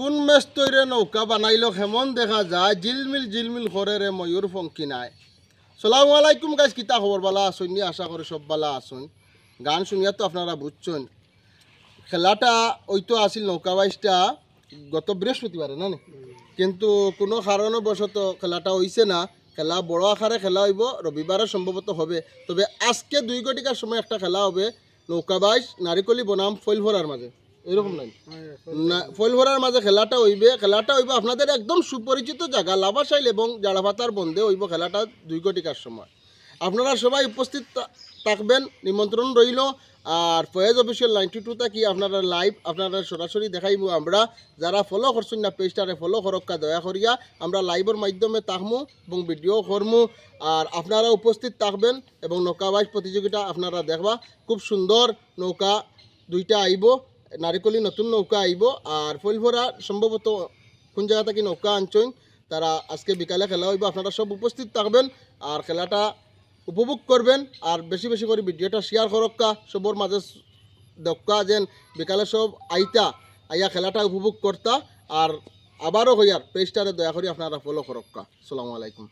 কোন মেস তৈরে নৌকা বানাইল হেমন দেখা যায়, জিলমিল জিলমিল করে রে ময়ূর ফঙ্কি নাই। সালাম আলাইকুম গাছ কিতা খবর বালা আসুন নি আশা করি সব বালা আসুন গান শুনিয়া তো আপনারা বুঝছেন। খেলাটা ওই তো আসিল নৌকা বাইশটা গত বৃহস্পতিবারে নি? কিন্তু কোনো কারণবশত খেলাটা হইছে না। খেলা বড় আকারে খেলা হইব রবিবারে সম্ভবত হবে। তবে আজকে দুই ঘটিকার সময় একটা খেলা হবে, নৌকা বাইশ নারিকলি বনাম ফৈলভরার মাঝে এরকম নাই। না ফৈলভরার মাঝে খেলাটা হইবে খেলাটা হইব আপনাদের একদম সুপরিচিত জায়গা লাভাসাইল এবং জালাভাতার বন্ধে হইব খেলাটা দুই ঘটিকার সময়। আপনারা সবাই উপস্থিত থাকবেন নিমন্ত্রণ রইল আর ফয়েজ অফিসিয়াল নাইনটি টু থাকি আপনারা লাইভ আপনারা সরাসরি দেখাইব আমরা। যারা ফলো করছেন না পেজটারে ফলো করক্কা দয়া করিয়া। আমরা লাইভের মাধ্যমে থাকমু এবং ভিডিও করমু। আর আপনারা উপস্থিত থাকবেন এবং নৌকা বাইশ প্রতিযোগিতা আপনারা দেখবা। খুব সুন্দর নৌকা দুইটা আইব। নারিকলি নতুন নৌকা আইব, আর ফুলভরা সম্ভবত কোন জায়গা থেকে নৌকা আনছেন তারা আজকে বিকালে খেলা হইব। আপনারা সব উপস্থিত থাকবেন আর খেলাটা উপভোগ করবেন, আর বেশি বেশি করে ভিডিওটা শেয়ার করক্কা, সবর মাঝে দক্কা যেন বিকালে সব আইতা, আইয়া খেলাটা উপভোগ করতা, আর আবারও হইয়ার, পেজটারে দয়া করে আপনারা ফলো করক্কা। সালামু আলাইকুম।